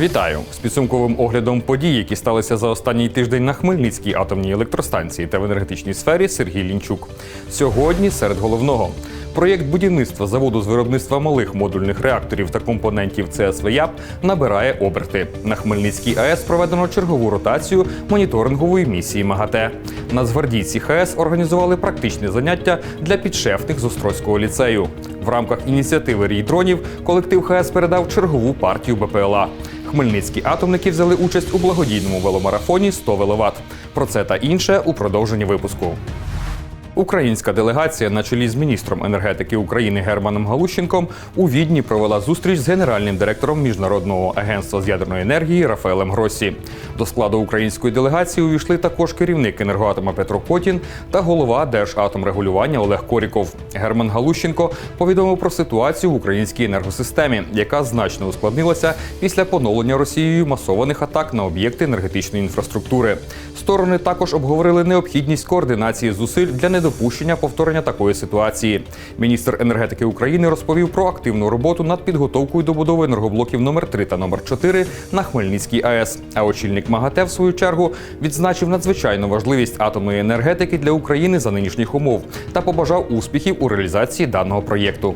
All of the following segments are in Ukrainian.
Вітаю з підсумковим оглядом подій, які сталися за останній тиждень на Хмельницькій атомній електростанції та в енергетичній сфері Сергій Лінчук. Сьогодні серед головного проєкт будівництва заводу з виробництва малих модульних реакторів та компонентів ЦСВЯП набирає оберти. На Хмельницькій АЕС проведено чергову ротацію моніторингової місії МАГАТЕ. Нацгвардійці ХАЕС організували практичне заняття для підшефних з Острозького ліцею. В рамках ініціативи «Рій дронів колектив ХАЕС передав чергову партію БПЛА. Хмельницькі атомники взяли участь у благодійному веломарафоні 100 веловат. Про це та інше у продовженні випуску. Українська делегація на чолі з міністром енергетики України Германом Галущенком у Відні провела зустріч з генеральним директором міжнародного агентства з ядерної енергії Рафаелем Гросі. До складу української делегації увійшли також керівник енергоатома Петро Котін та голова Держатомрегулювання Олег Коріков. Герман Галущенко повідомив про ситуацію в українській енергосистемі, яка значно ускладнилася після поновлення Росією масованих атак на об'єкти енергетичної інфраструктури. Сторони також обговорили необхідність координації зусиль для недопущення повторення такої ситуації. Міністр енергетики України розповів про активну роботу над підготовкою до будови енергоблоків номер 3 та номер 4 на Хмельницькій АЕС. А очільник МАГАТЕ, в свою чергу, відзначив надзвичайну важливість атомної енергетики для України за нинішніх умов та побажав успіхів у реалізації даного проєкту.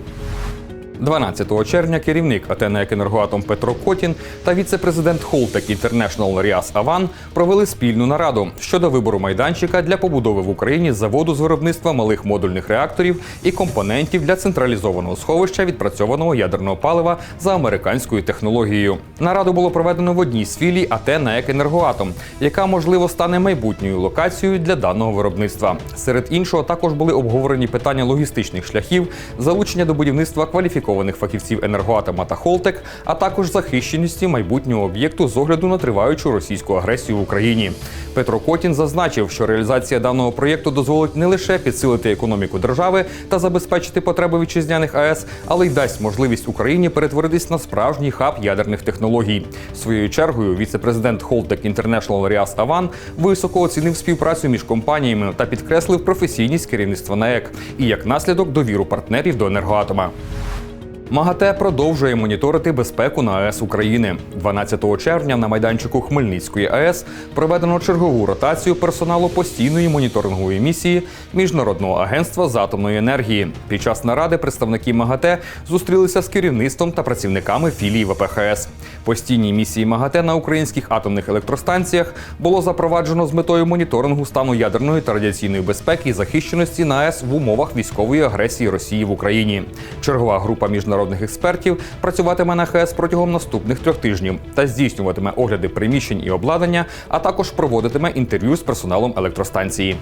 12 червня керівник АТНЕК «Енергоатом» Петро Котін та віце-президент Холтек Інтернешнл Ріас Аван провели спільну нараду щодо вибору майданчика для побудови в Україні заводу з виробництва малих модульних реакторів і компонентів для централізованого сховища відпрацьованого ядерного палива за американською технологією. Нараду було проведено в одній з філій АТ «НАЕК Енергоатом, яка можливо стане майбутньою локацією для даного виробництва. Серед іншого також були обговорені питання логістичних шляхів, залучення до будівництва кваліфікованих фахівців енергоатома та Холтек, а також захищеності майбутнього об'єкту з огляду на триваючу російську агресію в Україні. Петро Котін зазначив, що реалізація даного проєкту дозволить не лише підсилити економіку держави та забезпечити потреби вітчизняних АЕС, але й дасть можливість Україні перетворитись на справжній хаб ядерних технологій. Своєю чергою віце-президент Холтек International Ріас Аван високо оцінив співпрацю між компаніями та підкреслив професійність керівництва НАЕК і як наслідок довіру партнерів до енергоатома. МАГАТЕ продовжує моніторити безпеку на АЕС України. 12 червня на майданчику Хмельницької АЕС проведено чергову ротацію персоналу постійної моніторингової місії Міжнародного агентства з атомної енергії. Під час наради представники МАГАТЕ зустрілися з керівництвом та працівниками філії ВПХС. Постійній місії МАГАТЕ на українських атомних електростанціях було запроваджено з метою моніторингу стану ядерної та радіаційної безпеки і захищеності на АЕС в умовах військової агресії Росії в Україні. Чергова група міжнародних експертів працюватиме на ХЕС протягом наступних трьох тижнів та здійснюватиме огляди приміщень і обладнання, а також проводитиме інтерв'ю з персоналом електростанції.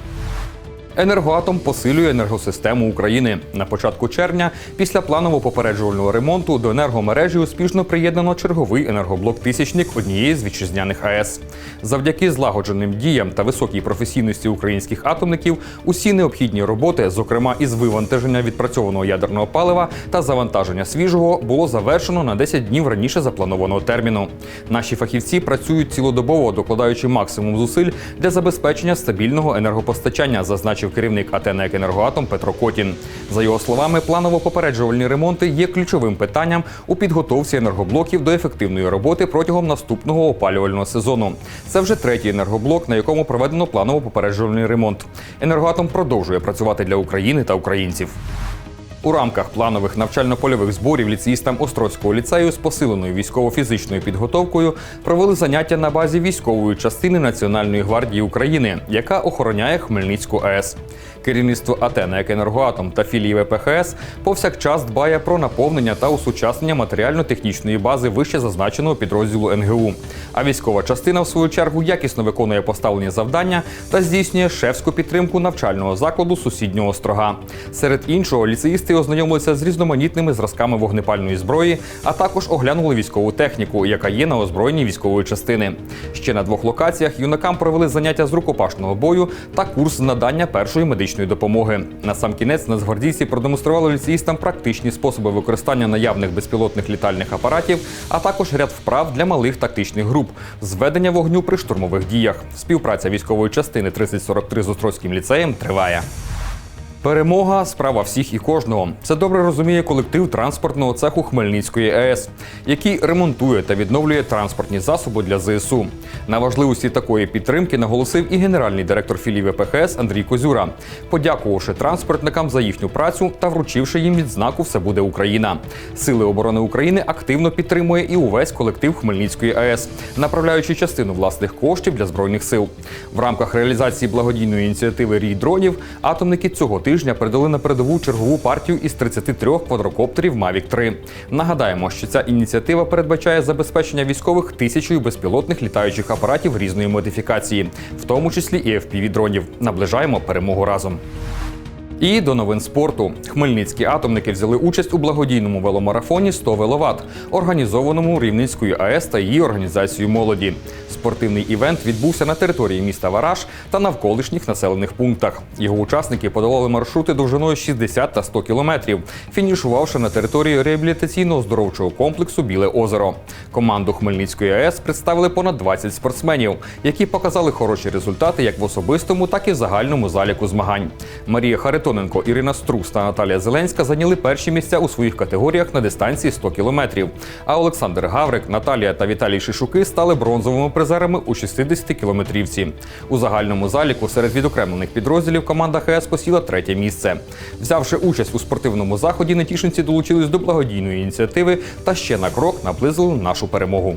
Енергоатом посилює енергосистему України. На початку червня, після планово-попереджувального ремонту, до енергомережі успішно приєднано черговий енергоблок тисячник однієї з вітчизняних АЕС. Завдяки злагодженим діям та високій професійності українських атомників, усі необхідні роботи, зокрема із вивантаження відпрацьованого ядерного палива та завантаження свіжого, було завершено на 10 днів раніше запланованого терміну. Наші фахівці працюють цілодобово, докладаючи максимум зусиль для забезпечення стабільного енергопостачання, зазначив керівник АТНЕК Енергоатом Петро Котін. За його словами, планово-попереджувальні ремонти є ключовим питанням у підготовці енергоблоків до ефективної роботи протягом наступного опалювального сезону. Це вже третій енергоблок, на якому проведено планово-попереджувальний ремонт. Енергоатом продовжує працювати для України та українців. У рамках планових навчально-польових зборів ліцеїстам Острозького ліцею з посиленою військово-фізичною підготовкою провели заняття на базі військової частини Національної гвардії України, яка охороняє Хмельницьку АЕС. Керівництво АТ «НЕК Енергоатом та філії ВПХС повсякчас дбає про наповнення та усучаснення матеріально-технічної бази вище зазначеного підрозділу НГУ. А військова частина, в свою чергу, якісно виконує поставлені завдання та здійснює шефську підтримку навчального закладу сусіднього острога. Серед іншого, ліцеїсти ознайомилися з різноманітними зразками вогнепальної зброї, а також оглянули військову техніку, яка є на озброєнні військової частини. Ще на двох локаціях юнакам провели заняття з рукопашного бою та курс надання першої медичної допомоги. На сам кінець нацгвардійці продемонстрували ліцеїстам практичні способи використання наявних безпілотних літальних апаратів, а також ряд вправ для малих тактичних груп, зведення вогню при штурмових діях. Співпраця військової частини 3043 з Острозьким ліцеєм триває. Перемога справа всіх і кожного. Це добре розуміє колектив транспортного цеху Хмельницької АЕС, який ремонтує та відновлює транспортні засоби для ЗСУ. На важливості такої підтримки наголосив і генеральний директор філії ВПХС Андрій Козюра, подякувавши транспортникам за їхню працю та вручивши їм відзнаку Все буде Україна. Сили оборони України активно підтримує і увесь колектив Хмельницької АЕС, направляючи частину власних коштів для збройних сил. В рамках реалізації благодійної ініціативи Рій дронів атомники цього тижня передали на передову чергову партію із 33 квадрокоптерів Mavic 3. Нагадаємо, що ця ініціатива передбачає забезпечення військових тисячою безпілотних літаючих апаратів різної модифікації, в тому числі і fpv дронів. Наближаємо перемогу разом. І до новин спорту. Хмельницькі атомники взяли участь у благодійному веломарафоні 100 веловат, організованому Рівненською АЕС та її організацією молоді. Спортивний івент відбувся на території міста Вараж та навколишніх населених пунктах. Його учасники подолали маршрути довжиною 60 та 100 кілометрів, фінішувавши на території реабілітаційно-оздоровчого комплексу Біле озеро. Команду Хмельницької АЕС представили понад 20 спортсменів, які показали хороші результати як в особистому, так і в загальному заліку змагань. Марія Харитоненко, Ірина Струс та Наталія Зеленська зайняли перші місця у своїх категоріях на дистанції 100 кілометрів. А Олександр Гаврик, Наталія та Віталій Шишуки стали бронзовими призерами у 60 кілометрівці. У загальному заліку серед відокремлених підрозділів команда ХС посіла третє місце. Взявши участь у спортивному заході, нетішинці долучились до благодійної ініціативи та ще на крок наблизили нашу перемогу.